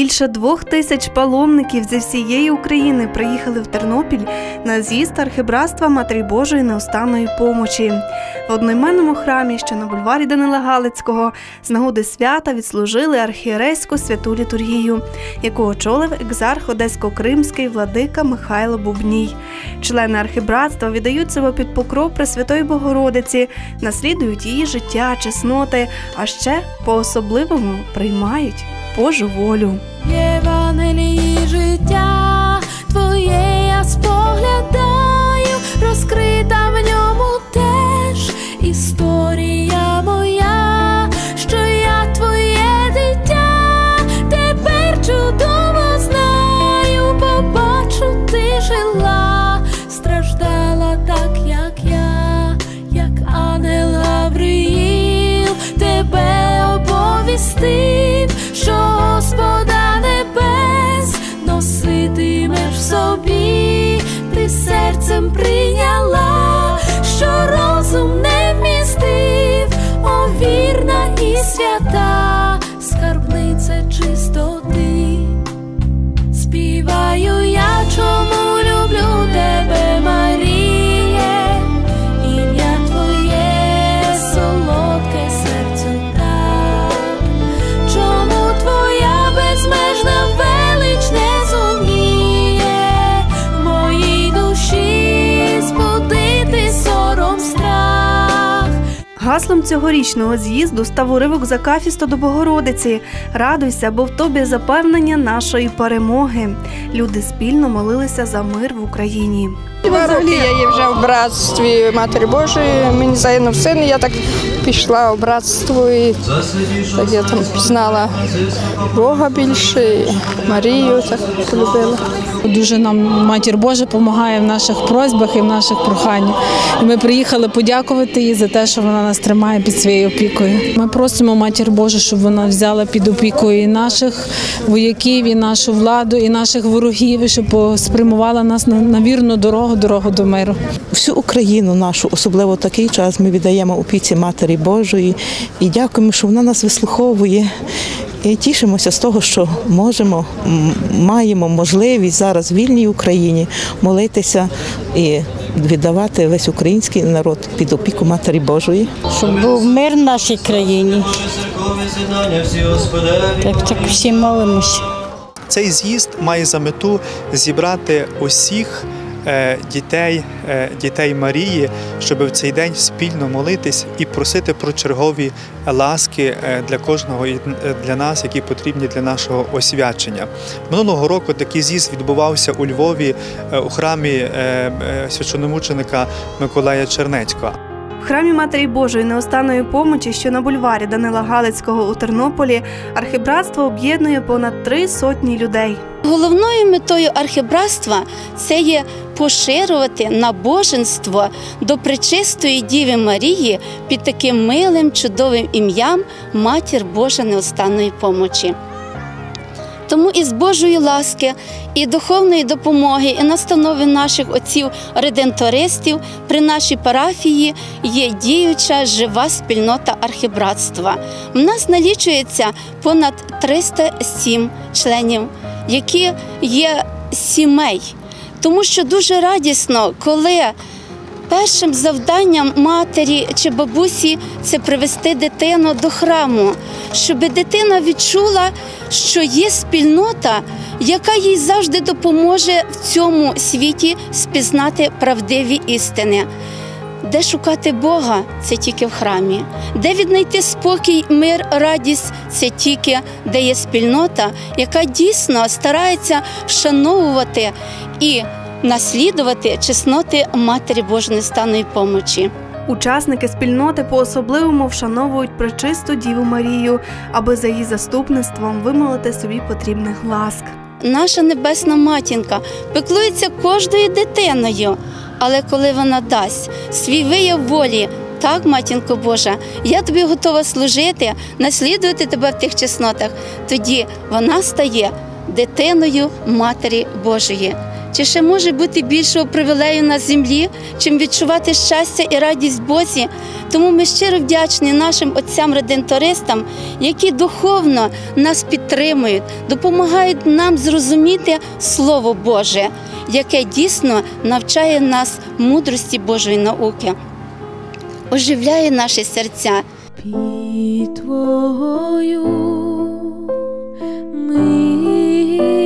Більше двох тисяч паломників зі всієї України приїхали в Тернопіль на з'їзд архібратства Матері Божої неустанної помочі. В одноіменному храмі, що на бульварі Данила Галицького, з нагоди свята відслужили архієрейську святу літургію, яку очолив екзарх Одесько-Кримський владика Михайло Бубній. Члени архібратства віддають себе під покров Пресвятої Богородиці, наслідують її життя, чесноти, а ще по-особливому приймають Божу волю. many серцем прийняла, що розум не вмістив, о вірна і свята, скарбниця чистоти. Співаю я, чому Гаслом цьогорічного з'їзду став уривок з Акафіста до Богородиці. Радуйся, бо в тобі запевнення нашої перемоги. Люди спільно молилися за мир в Україні. Два роки я є вже в братстві Матері Божої. Мені загинув син, і я так пішла в братство і так я там пізнала Бога більше, Марію так полюбила. Дуже нам матір Божа допомагає в наших просьбах і в наших проханнях. І ми приїхали подякувати їй за те, що вона нас тримає під своєю опікою. Ми просимо матір Божу, щоб вона взяла під опікою і наших вояків, і нашу владу, і наших ворогів, щоб спрямувала нас на, на вірну дорогу, дорогу до миру. всю Україну нашу, особливо такий час, ми віддаємо опіці Матері Божої і дякуємо, що вона нас вислуховує. І тішимося з того, що можемо, маємо можливість зараз в вільній Україні молитися і віддавати весь український народ під опіку Матері Божої. щоб був мир в нашій країні. Так, так всі молимося. Цей з'їзд має за мету зібрати усіх дітей, е, дітей Марії, щоб в цей день спільно молитись і просити про чергові ласки е, для кожного і е, для нас, які потрібні для нашого освячення. Минулого року такий з'їзд відбувався у Львові е, у храмі е, е, священомученика Миколая Чернецького. В храмі Матері Божої неустанної помочі, що на бульварі Данила Галицького у Тернополі, архібратство об'єднує понад три сотні людей. Головною метою архібратства це є поширювати набоженство до пречистої Діви Марії під таким милим, чудовим ім'ям Матір Божа неостанної помочі. Тому із Божої ласки і духовної допомоги, і настанови наших отців редентористів при нашій парафії є діюча жива спільнота архібратства. У нас налічується понад 307 членів, які є сімей. Тому що дуже радісно, коли першим завданням матері чи бабусі це привести дитину до храму, щоб дитина відчула, що є спільнота, яка їй завжди допоможе в цьому світі спізнати правдиві істини. Де шукати Бога це тільки в храмі, де віднайти спокій, мир, радість це тільки де є спільнота, яка дійсно старається вшановувати і наслідувати чесноти Матері Божої станої помочі. Учасники спільноти по-особливому вшановують пречисту Діву Марію, аби за її заступництвом вимолити собі потрібних ласк. Наша небесна матінка пеклується кожною дитиною, але коли вона дасть свій вияв волі, так, матінко Божа, я тобі готова служити, наслідувати тебе в тих чеснотах, тоді вона стає дитиною Матері Божої. Чи ще може бути більшого привілею на землі, чим відчувати щастя і радість Бозі? Тому ми щиро вдячні нашим отцям-редентористам, які духовно нас підтримують, допомагають нам зрозуміти Слово Боже, яке дійсно навчає нас мудрості Божої науки, оживляє наші серця. Твою милість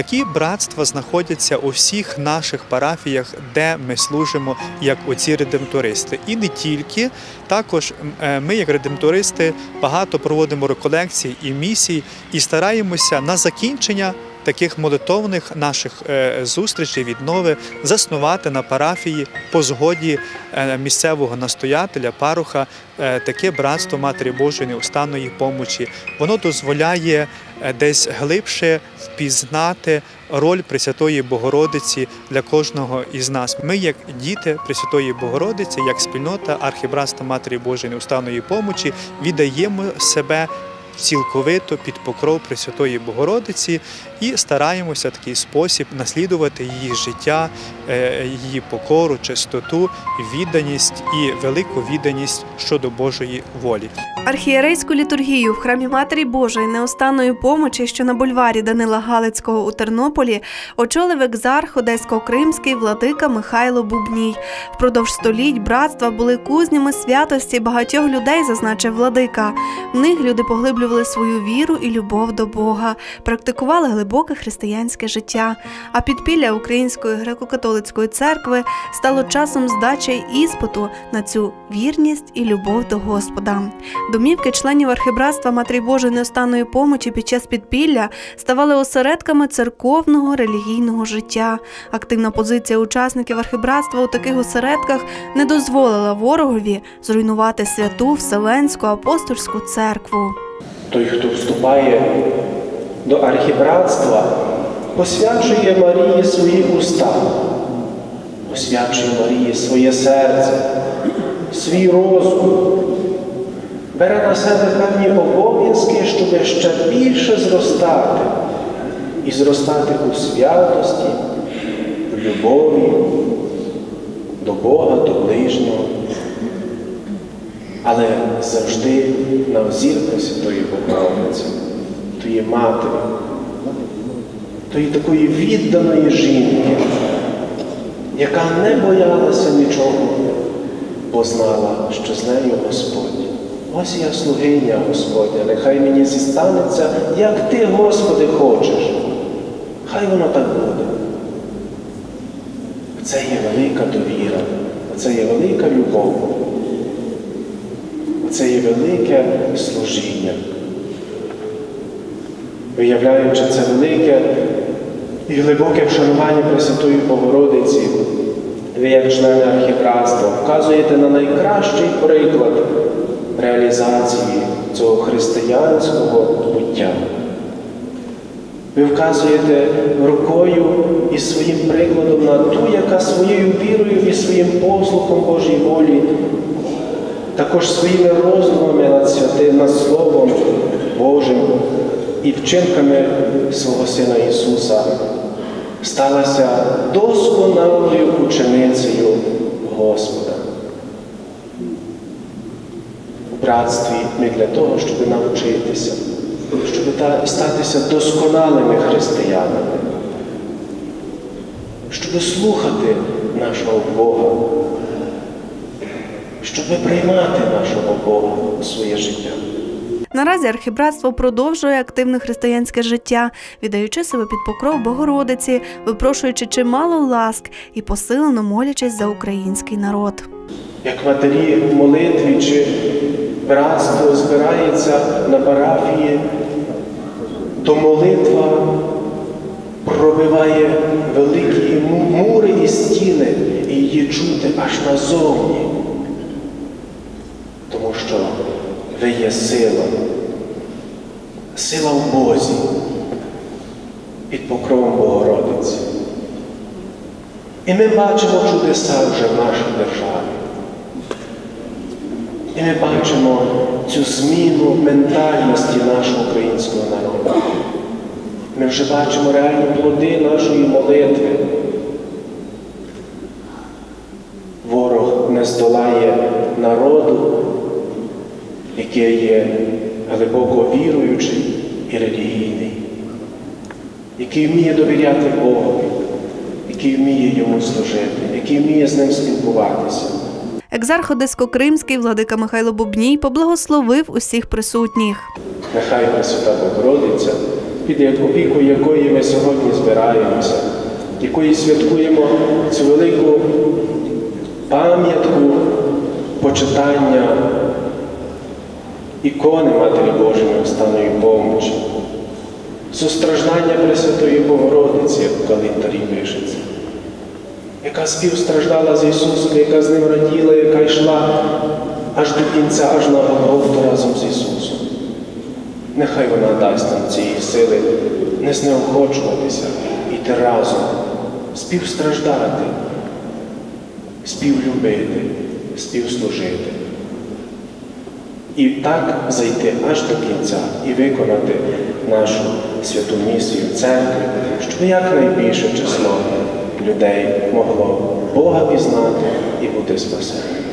Такі братства знаходяться у всіх наших парафіях, де ми служимо як оці редемтористи. І не тільки також е, ми, як редемтористи, багато проводимо реколекцій і місій і стараємося на закінчення. Таких молитовних наших е, зустрічей віднови заснувати на парафії по згоді е, місцевого настоятеля, паруха, е, таке братство Матері Божої неустанної помочі. Воно дозволяє десь глибше впізнати роль Пресвятої Богородиці для кожного із нас. Ми, як діти Пресвятої Богородиці, як спільнота архібратства Матері Божої неустанної помочі, віддаємо себе. Цілковито під покров Пресвятої Богородиці і стараємося в такий спосіб наслідувати її життя, е, її покору, чистоту, відданість і велику відданість щодо Божої волі. Архієрейську літургію в храмі Матері Божої неустанної помочі, що на бульварі Данила Галицького у Тернополі, очолив екзарх Одесько-Кримський владика Михайло Бубній. Впродовж століть братства були кузнями святості багатьох людей, зазначив владика. В них люди поглиблювали свою віру і любов до Бога, практикували глибоке християнське життя. А підпілля Української греко-католицької церкви стало часом здачі іспиту на цю вірність і любов до Господа. Домівки членів архібратства Матері Божої неостанної помочі під час підпілля ставали осередками церковного релігійного життя. Активна позиція учасників архібратства у таких осередках не дозволила ворогові зруйнувати святу Вселенську апостольську церкву. Той, хто вступає до архібратства, посвячує Марії свої уста, посвячує Марії своє серце, свій розум, бере на себе певні обов'язки, щоб ще більше зростати і зростати у святості, в любові до Бога, до ближнього. Але завжди на взір Пресвятої Богородиці, тої матері, тої такої відданої жінки, яка не боялася нічого, бо знала, що з нею Господь. Ось я слугиня Господня, нехай мені зістанеться, як ти, Господи, хочеш. Хай воно так буде. Це є велика довіра, це є велика любов. Це є велике служіння. Виявляючи це велике і глибоке вшанування Пресвятої Богородиці, ви, як члени архібратства, вказуєте на найкращий приклад реалізації цього християнського буття. Ви вказуєте рукою і своїм прикладом на ту, яка своєю вірою і своїм послухом Божій волі також своїми роздумами над святим над Словом Божим і вчинками свого Сина Ісуса, сталася досконалою ученицею Господа. У братстві ми для того, щоб навчитися, щоб статися досконалими християнами, щоб слухати нашого Бога, щоб приймати нашого Бога у своє життя. Наразі архібратство продовжує активне християнське життя, віддаючи себе під покров Богородиці, випрошуючи чимало ласк і посилено молячись за український народ. Як матері в молитві чи братство збирається на парафії, то молитва пробиває великі мури і стіни, і її чути аж назовні. Тому що ви є сила, сила в Бозі під покровом Богородиці. І ми бачимо чудеса вже в нашій державі. І ми бачимо цю зміну ментальності нашого українського народу. Ми вже бачимо реальні плоди нашої молитви. Ворог не здолає народу, який є глибоко віруючий і релігійний, який вміє довіряти Богові, який вміє йому служити, який вміє з ним спілкуватися. Екзарх Одесько-Кримський владика Михайло Бубній поблагословив усіх присутніх. Нехай Пресвята Богородиця, під опікою якої ми сьогодні збираємося, якої святкуємо цю велику пам'ятку почитання ікони Матері Божої останньої помочі, состраждання Пресвятої Богородиці, як в календарі пишеться, яка співстраждала з Ісусом, яка з ним раділа, яка йшла аж до кінця, аж на Голгофту разом з Ісусом. Нехай вона дасть нам цієї сили не знеохочуватися, іти разом, співстраждати, співлюбити, співслужити. І так зайти аж до кінця і виконати нашу святу місію церкви, щоб якнайбільше число людей могло Бога пізнати і бути спасеним.